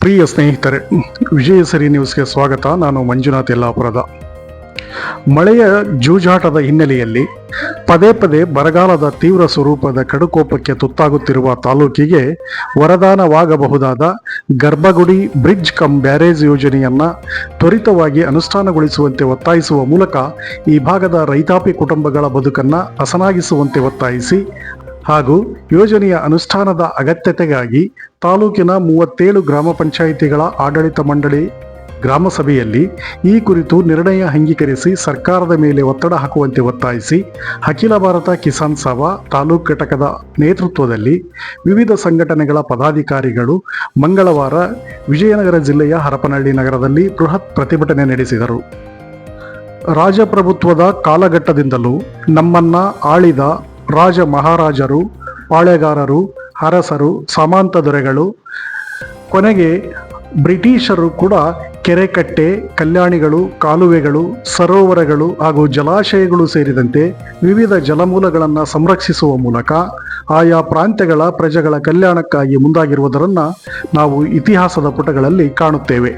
ಪ್ರಿಯ ಸ್ನೇಹಿತರೆ ವಿಜಯಸರಿ ನ್ಯೂಸ್ಗೆ ಸ್ವಾಗತ. ನಾನು ಮಂಜುನಾಥ್ ಯಲ್ಲಾಪುರದ. ಮಳೆಯ ಜೂಜಾಟದ ಹಿನ್ನೆಲೆಯಲ್ಲಿ ಪದೇ ಪದೇ ಬರಗಾಲದ ತೀವ್ರ ಸ್ವರೂಪದ ಕಡುಕೋಪಕ್ಕೆ ತುತ್ತಾಗುತ್ತಿರುವ ತಾಲೂಕಿಗೆ ವರದಾನವಾಗಬಹುದಾದ ಗರ್ಭಗುಡಿ ಬ್ರಿಡ್ಜ್ ಕಮ್ ಬ್ಯಾರೇಜ್ ಯೋಜನೆಯನ್ನು ತ್ವರಿತವಾಗಿ ಅನುಷ್ಠಾನಗೊಳಿಸುವಂತೆ ಒತ್ತಾಯಿಸುವ ಮೂಲಕ ಈ ಭಾಗದ ರೈತಾಪಿ ಕುಟುಂಬಗಳ ಬದುಕನ್ನು ಹಸನಾಗಿಸುವಂತೆ ಒತ್ತಾಯಿಸಿ ಹಾಗೂ ಯೋಜನೆಯ ಅನುಷ್ಠಾನದ ಅಗತ್ಯತೆಗಾಗಿ ತಾಲೂಕಿನ ಮೂವತ್ತೇಳು ಗ್ರಾಮ ಪಂಚಾಯಿತಿಗಳ ಆಡಳಿತ ಮಂಡಳಿ ಗ್ರಾಮ ಸಭೆಯಲ್ಲಿ ಈ ಕುರಿತು ನಿರ್ಣಯ ಅಂಗೀಕರಿಸಿ ಸರ್ಕಾರದ ಮೇಲೆ ಒತ್ತಡ ಹಾಕುವಂತೆ ಒತ್ತಾಯಿಸಿ ಅಖಿಲ ಭಾರತ ಕಿಸಾನ್ ಸಭಾ ತಾಲೂಕು ಘಟಕದ ನೇತೃತ್ವದಲ್ಲಿ ವಿವಿಧ ಸಂಘಟನೆಗಳ ಪದಾಧಿಕಾರಿಗಳು ಮಂಗಳವಾರ ವಿಜಯನಗರ ಜಿಲ್ಲೆಯ ಹರಪನಹಳ್ಳಿ ನಗರದಲ್ಲಿ ಬೃಹತ್ ಪ್ರತಿಭಟನೆ ನಡೆಸಿದರು. ರಾಜಪ್ರಭುತ್ವದ ಕಾಲಘಟ್ಟದಿಂದಲೂ ನಮ್ಮನ್ನ ಆಳಿದ ರಾಜ ಮಹಾರಾಜರು ಪಾಳೆಗಾರರು, ಅರಸರು, ಸಾಮಂತ ದೊರೆಗಳು, ಕೊನೆಗೆ ಬ್ರಿಟಿಷರು ಕೂಡ ಕೆರೆಕಟ್ಟೆ, ಕಲ್ಯಾಣಿಗಳು, ಕಾಲುವೆಗಳು, ಸರೋವರಗಳು ಹಾಗೂ ಜಲಾಶಯಗಳು ಸೇರಿದಂತೆ ವಿವಿಧ ಜಲಮೂಲಗಳನ್ನು ಸಂರಕ್ಷಿಸುವ ಮೂಲಕ ಆಯಾ ಪ್ರಾಂತ್ಯಗಳ ಪ್ರಜೆಗಳ ಕಲ್ಯಾಣಕ್ಕಾಗಿ ಮುಂದಾಗಿರುವುದರನ್ನು ನಾವು ಇತಿಹಾಸದ ಪುಟಗಳಲ್ಲಿ ಕಾಣುತ್ತೇವೆ.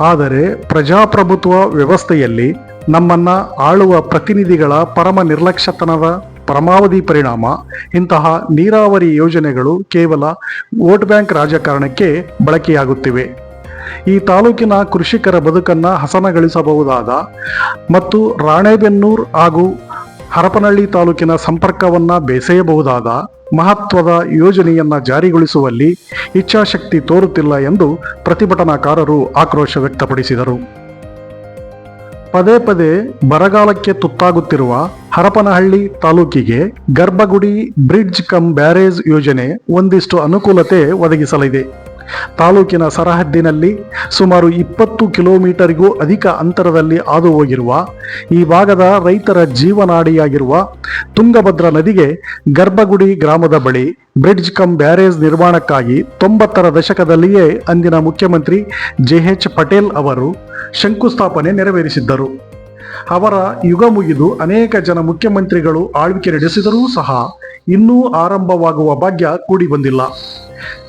ಆದರೆ ಪ್ರಜಾಪ್ರಭುತ್ವ ವ್ಯವಸ್ಥೆಯಲ್ಲಿ ನಮ್ಮನ್ನು ಆಳುವ ಪ್ರತಿನಿಧಿಗಳ ಪರಮ ನಿರ್ಲಕ್ಷ್ಯತನದ ಪರಮಾವಧಿ ಪರಿಣಾಮ. ಇಂತಹ ನೀರಾವರಿ ಯೋಜನೆಗಳು ಕೇವಲ ವೋಟ್ ಬ್ಯಾಂಕ್ ರಾಜಕಾರಣಕ್ಕೆ ಬಳಕೆಯಾಗುತ್ತಿವೆ. ಈ ತಾಲೂಕಿನ ಕೃಷಿಕರ ಬದುಕನ್ನು ಹಸನಗೊಳಿಸಬಹುದಾದ ಮತ್ತು ರಾಣೆಬೆನ್ನೂರ್ ಹಾಗೂ ಹರಪನಹಳ್ಳಿ ತಾಲೂಕಿನ ಸಂಪರ್ಕವನ್ನ ಬೇಸೆಯಬಹುದಾದ ಮಹತ್ವದ ಯೋಜನೆಯನ್ನ ಜಾರಿಗೊಳಿಸುವಲ್ಲಿ ಇಚ್ಛಾಶಕ್ತಿ ತೋರುತ್ತಿಲ್ಲ ಎಂದು ಪ್ರತಿಭಟನಾಕಾರರು ಆಕ್ರೋಶ ವ್ಯಕ್ತಪಡಿಸಿದರು. ಪದೇ ಪದೇ ಬರಗಾಲಕ್ಕೆ ತುತ್ತಾಗುತ್ತಿರುವ ಹರಪನಹಳ್ಳಿ ತಾಲೂಕಿಗೆ ಗರ್ಭಗುಡಿ ಬ್ರಿಡ್ಜ್ ಕಮ್ ಬ್ಯಾರೇಜ್ ಯೋಜನೆ ಒಂದಿಷ್ಟು ಅನುಕೂಲತೆ ಒದಗಿಸಲಿದೆ. ತಾಲೂಕಿನ ಸರಹದ್ದಿನಲ್ಲಿ ಸುಮಾರು ಇಪ್ಪತ್ತು ಕಿಲೋಮೀಟರ್ಗೂ ಅಧಿಕ ಅಂತರದಲ್ಲಿ ಹಾದು ಹೋಗಿರುವ ಈ ಭಾಗದ ರೈತರ ಜೀವನಾಡಿಯಾಗಿರುವ ತುಂಗಭದ್ರಾ ನದಿಗೆ ಗರ್ಭಗುಡಿ ಗ್ರಾಮದ ಬಳಿ ಬ್ರಿಡ್ಜ್ ಕಮ್ ಬ್ಯಾರೇಜ್ ನಿರ್ಮಾಣಕ್ಕಾಗಿ ತೊಂಬತ್ತರ ದಶಕದಲ್ಲಿಯೇ ಅಂದಿನ ಮುಖ್ಯಮಂತ್ರಿ ಜೆ ಎಚ್ ಪಟೇಲ್ ಅವರು ಶಂಕುಸ್ಥಾಪನೆ ನೆರವೇರಿಸಿದ್ದರು. ಅವರ ಯುಗ ಮುಗಿದು ಅನೇಕ ಜನ ಮುಖ್ಯಮಂತ್ರಿಗಳು ಆಳ್ವಿಕೆ ನಡೆಸಿದರೂ ಸಹ ಇನ್ನೂ ಆರಂಭವಾಗುವ ಭಾಗ್ಯ ಕೂಡಿ ಬಂದಿಲ್ಲ.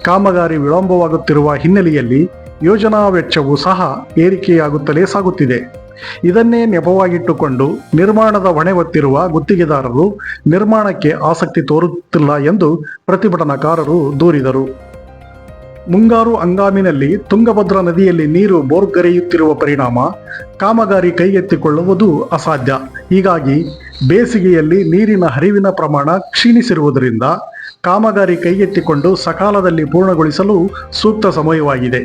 ಕಾಮಗಾರಿ ವಿಳಂಬವಾಗುತ್ತಿರುವ ಹಿನ್ನೆಲೆಯಲ್ಲಿ ಯೋಜನಾ ವೆಚ್ಚವು ಸಹ ಏರಿಕೆಯಾಗುತ್ತಲೇ ಸಾಗುತ್ತಿದೆ. ಇದನ್ನೇ ನೆಪವಾಗಿಟ್ಟುಕೊಂಡು ನಿರ್ಮಾಣದ ಹೊಣೆ ಹೊತ್ತಿರುವ ಗುತ್ತಿಗೆದಾರರು ನಿರ್ಮಾಣಕ್ಕೆ ಆಸಕ್ತಿ ತೋರುತ್ತಿಲ್ಲ ಎಂದು ಪ್ರತಿಭಟನಾಕಾರರು ದೂರಿದರು. ಮುಂಗಾರು ಹಂಗಾಮಿನಲ್ಲಿ ತುಂಗಭದ್ರಾ ನದಿಯಲ್ಲಿ ನೀರು ಬೋರ್ಗರೆಯುತ್ತಿರುವ ಪರಿಣಾಮ ಕಾಮಗಾರಿ ಕೈಗೆತ್ತಿಕೊಳ್ಳುವುದು ಅಸಾಧ್ಯ. ಹೀಗಾಗಿ ಬೇಸಿಗೆಯಲ್ಲಿ ನೀರಿನ ಹರಿವಿನ ಪ್ರಮಾಣ ಕ್ಷೀಣಿಸಿರುವುದರಿಂದ ಕಾಮಗಾರಿ ಕೈಗೆತ್ತಿಕೊಂಡು ಸಕಾಲದಲ್ಲಿ ಪೂರ್ಣಗೊಳಿಸಲು ಸೂಕ್ತ ಸಮಯವಾಗಿದೆ.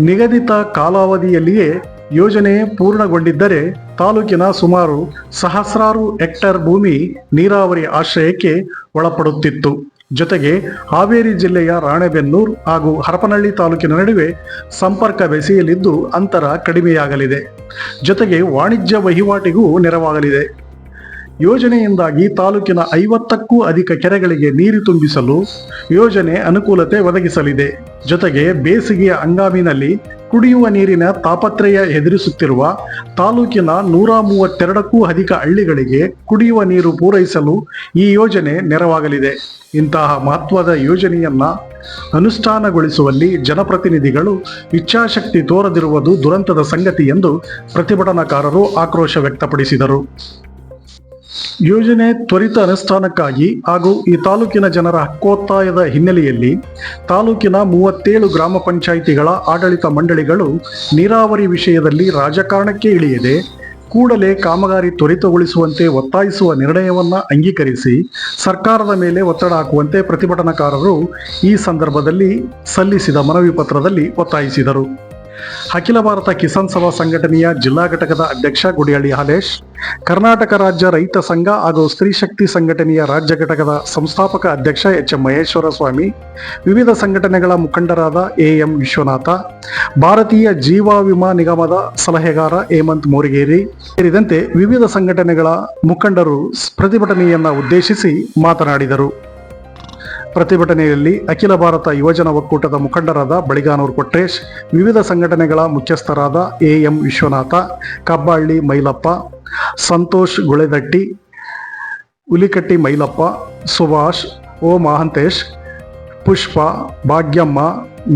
ನಿಗದಿತ ಕಾಲಾವಧಿಯಲ್ಲಿಯೇ ಯೋಜನೆ ಪೂರ್ಣಗೊಂಡಿದ್ದರೆ ತಾಲೂಕಿನ ಸುಮಾರು ಸಹಸ್ರಾರು ಹೆಕ್ಟರ್ ಭೂಮಿ ನೀರಾವರಿ ಆಶ್ರಯಕ್ಕೆ ಒಳಪಡುತ್ತಿತ್ತು. ಜೊತೆಗೆ ಹಾವೇರಿ ಜಿಲ್ಲೆಯ ರಾಣೆಬೆನ್ನೂರು ಹಾಗೂ ಹರಪನಹಳ್ಳಿ ತಾಲೂಕಿನ ನಡುವೆ ಸಂಪರ್ಕ ಬೆಸೆಯಲಿದ್ದು ಅಂತರ ಕಡಿಮೆಯಾಗಲಿದೆ. ಜೊತೆಗೆ ವಾಣಿಜ್ಯ ವಹಿವಾಟಿಗೂ ನೆರವಾಗಲಿದೆ. ಯೋಜನೆಯಿಂದಾಗಿ ತಾಲೂಕಿನ ಐವತ್ತಕ್ಕೂ ಅಧಿಕ ಕೆರೆಗಳಿಗೆ ನೀರು ತುಂಬಿಸಲು ಯೋಜನೆ ಅನುಕೂಲತೆ ಒದಗಿಸಲಿದೆ. ಜೊತೆಗೆ ಬೇಸಿಗೆಯ ಹಂಗಾಮಿನಲ್ಲಿ ಕುಡಿಯುವ ನೀರಿನ ತಾಪತ್ರಯ ಎದುರಿಸುತ್ತಿರುವ ತಾಲೂಕಿನ ನೂರ ಮೂವತ್ತೆರಡಕ್ಕೂ ಅಧಿಕ ಹಳ್ಳಿಗಳಿಗೆ ಕುಡಿಯುವ ನೀರು ಪೂರೈಸಲು ಈ ಯೋಜನೆ ನೆರವಾಗಲಿದೆ. ಇಂತಹ ಮಹತ್ವದ ಯೋಜನೆಯನ್ನ ಅನುಷ್ಠಾನಗೊಳಿಸುವಲ್ಲಿ ಜನಪ್ರತಿನಿಧಿಗಳು ಇಚ್ಛಾಶಕ್ತಿ ತೋರದಿರುವುದು ದುರಂತದ ಸಂಗತಿ ಎಂದು ಪ್ರತಿಭಟನಾಕಾರರು ಆಕ್ರೋಶ ವ್ಯಕ್ತಪಡಿಸಿದರು. ಯೋಜನೆ ತ್ವರಿತ ಅನುಷ್ಠಾನಕ್ಕಾಗಿ ಹಾಗೂ ಈ ತಾಲೂಕಿನ ಜನರ ಹಕ್ಕೊತ್ತಾಯದ ಹಿನ್ನೆಲೆಯಲ್ಲಿ ತಾಲೂಕಿನ ಮೂವತ್ತೇಳು ಗ್ರಾಮ ಪಂಚಾಯಿತಿಗಳ ಆಡಳಿತ ಮಂಡಳಿಗಳು ನೀರಾವರಿ ವಿಷಯದಲ್ಲಿ ರಾಜಕಾರಣಕ್ಕೆ ಇಳಿಯದೆ ಕೂಡಲೇ ಕಾಮಗಾರಿ ತ್ವರಿತಗೊಳಿಸುವಂತೆ ಒತ್ತಾಯಿಸುವ ನಿರ್ಣಯವನ್ನ ಅಂಗೀಕರಿಸಿ ಸರ್ಕಾರದ ಮೇಲೆ ಒತ್ತಡ ಹಾಕುವಂತೆ ಪ್ರತಿಭಟನಾಕಾರರು ಈ ಸಂದರ್ಭದಲ್ಲಿ ಸಲ್ಲಿಸಿದ ಮನವಿ ಪತ್ರದಲ್ಲಿ ಒತ್ತಾಯಿಸಿದರು. ಅಖಿಲ ಭಾರತ ಕಿಸಾನ್ ಸಭಾ ಸಂಘಟನೆಯ ಜಿಲ್ಲಾ ಘಟಕದ ಅಧ್ಯಕ್ಷ ಗುಡಿಯಳ್ಳಿ ಹಾಲೇಶ್, ಕರ್ನಾಟಕ ರಾಜ್ಯ ರೈತ ಸಂಘ ಹಾಗೂ ಸ್ತ್ರೀ ಶಕ್ತಿ ಸಂಘಟನೆಯ ರಾಜ್ಯ ಘಟಕದ ಸಂಸ್ಥಾಪಕ ಅಧ್ಯಕ್ಷ ಎಚ್ ಎಂ ಮಹೇಶ್ವರ ಸ್ವಾಮಿ ವಿವಿಧ ಸಂಘಟನೆಗಳ ಮುಖಂಡರಾದ ಎ ಎಂ ವಿಶ್ವನಾಥ, ಭಾರತೀಯ ಜೀವ ವಿಮಾ ನಿಗಮದ ಸಲಹೆಗಾರ ಹೇಮಂತ್ ಮೋರಿಗೇರಿ ಸೇರಿದಂತೆ ವಿವಿಧ ಸಂಘಟನೆಗಳ ಮುಖಂಡರು ಪ್ರತಿಭಟನೆಯನ್ನು ಉದ್ದೇಶಿಸಿ ಮಾತನಾಡಿದರು. ಪ್ರತಿಭಟನೆಯಲ್ಲಿ ಅಖಿಲ ಭಾರತ ಯುವಜನ ಒಕ್ಕೂಟದ ಮುಖಂಡರಾದ ಬಳಿಗಾನೂರ್ ಕೊಟ್ರೇಶ್, ವಿವಿಧ ಸಂಘಟನೆಗಳ ಮುಖ್ಯಸ್ಥರಾದ ಎ ವಿಶ್ವನಾಥ, ಕಬ್ಬಾಳ್ಳಿ ಮೈಲಪ್ಪ, ಸಂತೋಷ್ ಗುಳೆದಟ್ಟಿ, ಹುಲಿಕಟ್ಟಿ ಮೈಲಪ್ಪ, ಸುಭಾಷ್, ಓ ಮಹಾಂತೇಶ್, ಪುಷ್ಪ, ಭಾಗ್ಯಮ್ಮ,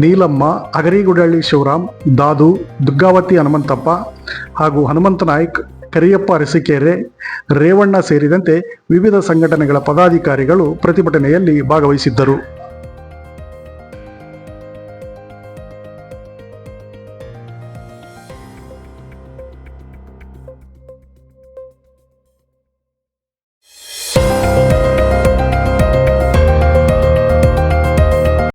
ನೀಲಮ್ಮ, ಅಗರಿಗುಡಳ್ಳಿ ಶಿವರಾಮ್, ದಾದು, ದುರ್ಗಾವತಿ ಹನುಮಂತಪ್ಪ ಹಾಗೂ ಹನುಮಂತ ನಾಯ್ಕ್ ಕರಿಯಪ್ಪ ಅರಸಿಕೆರೆ ರೇವಣ್ಣ ಸೇರಿದಂತೆ ವಿವಿಧ ಸಂಘಟನೆಗಳ ಪದಾಧಿಕಾರಿಗಳು ಪ್ರತಿಭಟನೆಯಲ್ಲಿ ಭಾಗವಹಿಸಿದ್ದರು.